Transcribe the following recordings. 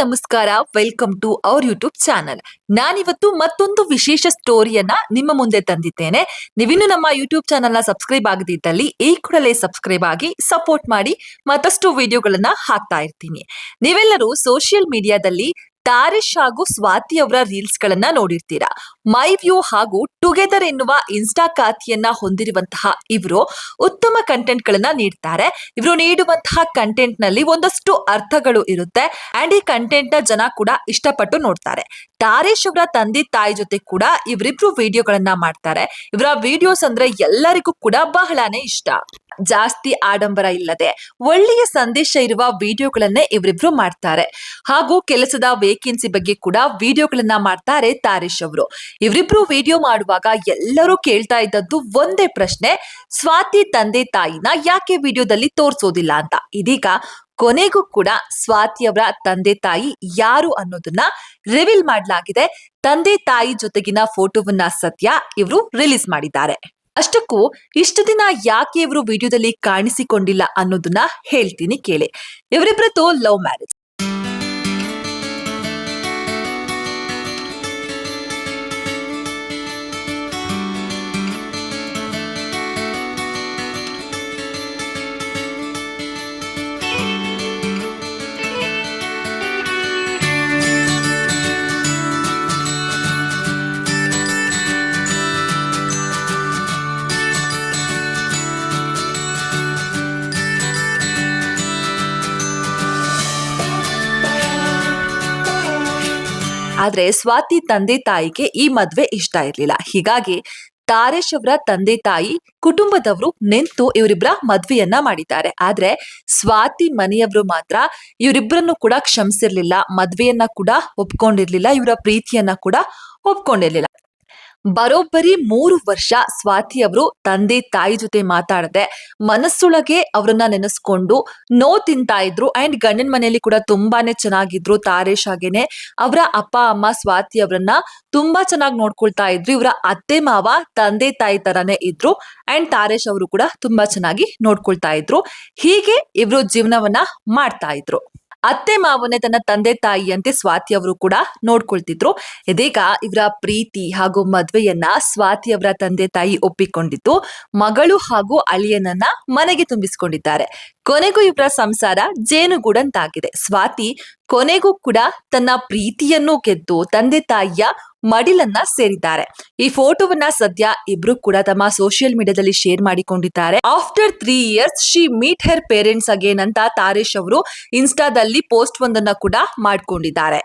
ನಮಸ್ಕಾರ welcome to our YouTube channel ನಾನಿವತ್ತು ಮತ್ತೊಂದು ವಿಶೇಷ ಸ್ಟೋರಿಯನ್ನ ನಿಮ್ಮ ಮುಂದೆ ತಂದಿದ್ದೇನೆ. ನೀವಿನ್ನು ನಮ್ಮ ಯೂಟ್ಯೂಬ್ ಚಾನಲ್ ಸಬ್ಸ್ಕ್ರೈಬ್ ಆಗದಿದ್ದಲ್ಲಿ ಈ ಕೂಡಲೇ ಸಬ್ಸ್ಕ್ರೈಬ್ ಆಗಿ ಸಪೋರ್ಟ್ ಮಾಡಿ ಮತ್ತಷ್ಟು ವಿಡಿಯೋಗಳನ್ನ ಹಾಕ್ತಾ ಇರ್ತೀನಿ. ನೀವೆಲ್ಲರೂ ಸೋಷಿಯಲ್ ಮೀಡಿಯಾದಲ್ಲಿ ತಾರಿಶ್ ಹಾಗೂ ಸ್ವಾತಿ ಅವರ ರೀಲ್ಸ್ ಗಳನ್ನ ನೋಡಿರ್ತೀರಾ? ಮೈ ವ್ಯೂ ಹಾಗೂ ಟುಗೆದರ್ ಎನ್ನುವ ಇನ್ಸ್ಟಾ ಖಾತೆಯನ್ನ ಹೊಂದಿರುವಂತಹ ಇವರು ಉತ್ತಮ ಕಂಟೆಂಟ್ ಗಳನ್ನ ನೀಡ್ತಾರೆ. ಇವರು ನೀಡುವಂತಹ ಕಂಟೆಂಟ್ನಲ್ಲಿ ಒಂದಷ್ಟು ಅರ್ಥಗಳು ಇರುತ್ತೆ. ಅಂಡ್ ಈ ಕಂಟೆಂಟ್ನ ಜನ ಕೂಡ ಇಷ್ಟಪಟ್ಟು ನೋಡ್ತಾರೆ. ತಾರೇಶ್ ಅವರ ತಂದೆ ತಾಯಿ ಜೊತೆ ಕೂಡ ಇವರಿಬ್ರು ವಿಡಿಯೋಗಳನ್ನ ಮಾಡ್ತಾರೆ. ಇವರ ವಿಡಿಯೋಸ್ ಅಂದ್ರೆ ಎಲ್ಲರಿಗೂ ಕೂಡ ಬಹಳಾನೇ ಇಷ್ಟ. ಜಾಸ್ತಿ ಆಡಂಬರ ಇಲ್ಲದೆ ಒಳ್ಳೆಯ ಸಂದೇಶ ಇರುವ ವಿಡಿಯೋಗಳನ್ನೇ ಇವರಿಬ್ರು ಮಾಡ್ತಾರೆ. ಹಾಗೂ ಕೆಲಸದ ವೇಕೆನ್ಸಿ ಬಗ್ಗೆ ಕೂಡ ವಿಡಿಯೋಗಳನ್ನ ಮಾಡ್ತಾರೆ ತಾರೇಶ್ ಅವರು. ಇವರಿಬ್ರು ವಿಡಿಯೋ ಮಾಡುವಾಗ ಎಲ್ಲರೂ ಕೇಳ್ತಾ ಇದ್ದದ್ದು ಒಂದೇ ಪ್ರಶ್ನೆ, ಸ್ವಾತಿ ತಂದೆ ತಾಯಿನ ಯಾಕೆ ವಿಡಿಯೋದಲ್ಲಿ ತೋರಿಸೋದಿಲ್ಲ ಅಂತ. ಇದೀಗ ಕೊನೆಗೂ ಕೂಡ ಸ್ವಾತಿಯವರ ತಂದೆ ತಾಯಿ ಯಾರು ಅನ್ನೋದನ್ನ ರಿವೀಲ್ ಮಾಡಲಾಗಿದೆ. ತಂದೆ ತಾಯಿ ಜೊತೆಗಿನ ಫೋಟೋವನ್ನ ಸತ್ಯ ಇವರು ರಿಲೀಸ್ ಮಾಡಿದ್ದಾರೆ. ಅಷ್ಟಕ್ಕೂ ಇಷ್ಟು ದಿನ ಯಾಕೆ ಇವರು ವಿಡಿಯೋದಲ್ಲಿ ಕಾಣಿಸಿಕೊಂಡಿಲ್ಲ ಅನ್ನೋದನ್ನ ಹೇಳ್ತೀನಿ ಕೇಳಿ. ಇವರಿಬ್ಬರದ್ದು ಲವ್ ಮ್ಯಾರೇಜ್ ಆದ್ರೆ ಸ್ವಾತಿ ತಂದೆ ತಾಯಿಗೆ ಈ ಮದ್ವೆ ಇಷ್ಟ ಇರ್ಲಿಲ್ಲ. ಹೀಗಾಗಿ ತಾರೇಶ್ ಅವರ ತಂದೆ ತಾಯಿ ಕುಟುಂಬದವರು ನಿಂತು ಇವರಿಬ್ಬರ ಮದ್ವೆಯನ್ನ ಮಾಡಿದ್ದಾರೆ. ಆದ್ರೆ ಸ್ವಾತಿ ಮನೆಯವರು ಮಾತ್ರ ಇವರಿಬ್ಬರನ್ನು ಕೂಡ ಕ್ಷಮಿಸಿರ್ಲಿಲ್ಲ, ಮದ್ವೆಯನ್ನ ಕೂಡ ಒಪ್ಕೊಂಡಿರ್ಲಿಲ್ಲ, ಇವರ ಪ್ರೀತಿಯನ್ನ ಕೂಡ ಒಪ್ಕೊಂಡಿರ್ಲಿಲ್ಲ. ಬರೋಬ್ಬರಿ ಮೂರು ವರ್ಷ ಸ್ವಾತಿ ಅವರು ತಂದೆ ತಾಯಿ ಜೊತೆ ಮಾತಾಡದೆ ಮನಸ್ಸೊಳಗೆ ಅವರನ್ನ ನೆನೆಸ್ಕೊಂಡು ನೋ ತಿಂತಾ ಇದ್ರು. ಅಂಡ್ ಗಂಡನ ಮನೆಯಲ್ಲಿ ಕೂಡ ತುಂಬಾನೇ ಚೆನ್ನಾಗಿದ್ರು ತಾರೇಶ್ ಹಾಗೇನೆ. ಅವರ ಅಪ್ಪ, ಅಮ್ಮ, ಸ್ವಾತಿ ಅವರನ್ನ ತುಂಬಾ ಚೆನ್ನಾಗಿ ನೋಡ್ಕೊಳ್ತಾ ಇದ್ರು. ಇವರ ಅತ್ತೆ, ಮಾವ, ತಂದೆ, ತಾಯಿ ತರಾನೇ ಇದ್ರು. ಅಂಡ್ ತಾರೇಶ್ ಅವರು ಕೂಡ ತುಂಬಾ ಚೆನ್ನಾಗಿ ನೋಡ್ಕೊಳ್ತಾ ಇದ್ರು. ಹೀಗೆ ಇವರು ಜೀವನವನ್ನ ಮಾಡ್ತಾ ಇದ್ರು. ಅತ್ತೆ ಮಾವನೇ ತನ್ನ ತಂದೆ ತಾಯಿಯಂತೆ ಸ್ವಾತಿ ಅವರು ಕೂಡ ನೋಡ್ಕೊಳ್ತಿದ್ರು. ಇದೀಗ ಇವರ ಪ್ರೀತಿ ಹಾಗೂ ಮದ್ವೆಯನ್ನ ಸ್ವಾತಿ ಅವರ ತಂದೆ ತಾಯಿ ಒಪ್ಪಿಕೊಂಡಿದ್ದು, ಮಗಳು ಹಾಗೂ ಅಳಿಯನನ್ನ ಮನೆಗೆ ತುಂಬಿಸಿಕೊಂಡಿದ್ದಾರೆ. ಕೊನೆಗೂ ಇವರ ಸಂಸಾರ ಜೇನುಗೂಡಂತಾಗಿದೆ. ಸ್ವಾತಿ ಕೊನೆಗೂ ಕೂಡ ತನ್ನ ಪ್ರೀತಿಯನ್ನು ಗೆದ್ದು ತಂದೆ ತಾಯಿಯ ಮಡಿಲನ್ನ ಸೇರಿದ್ದಾರೆ. ಈ ಫೋಟೋವನ್ನ ಸದ್ಯ ಇಬ್ರು ಕೂಡ ತಮ್ಮ ಸೋಷಿಯಲ್ ಮೀಡಿಯಾದಲ್ಲಿ ಶೇರ್ ಮಾಡಿಕೊಂಡಿದ್ದಾರೆ. After three years she meet her parents again ಅಂತ ತಾರೇಶ್ ಅವರು ಇನ್ಸ್ಟಾದಲ್ಲಿ ಪೋಸ್ಟ್ ಒಂದನ್ನ ಕೂಡ ಮಾಡ್ಕೊಂಡಿದ್ದಾರೆ.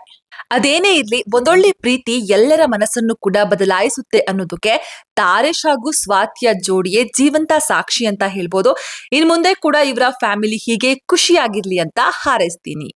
ಅದೇನೇ ಇರ್ಲಿ, ಒಂದೊಳ್ಳೆ ಪ್ರೀತಿ ಎಲ್ಲರ ಮನಸ್ಸನ್ನು ಕೂಡ ಬದಲಾಯಿಸುತ್ತೆ ಅನ್ನೋದಕ್ಕೆ ತಾರೇಶ್ ಹಾಗೂ ಸ್ವಾತಿಯ ಜೋಡಿಯೇ ಜೀವಂತ ಸಾಕ್ಷಿ ಅಂತ ಹೇಳ್ಬೋದು. ಇನ್ ಮುಂದೆ ಕೂಡ ಇವರ ಫ್ಯಾಮಿಲಿ ಹೀಗೆ ಖುಷಿಯಾಗಿರ್ಲಿ ಅಂತ ಹಾರೈಸ್ತೀನಿ.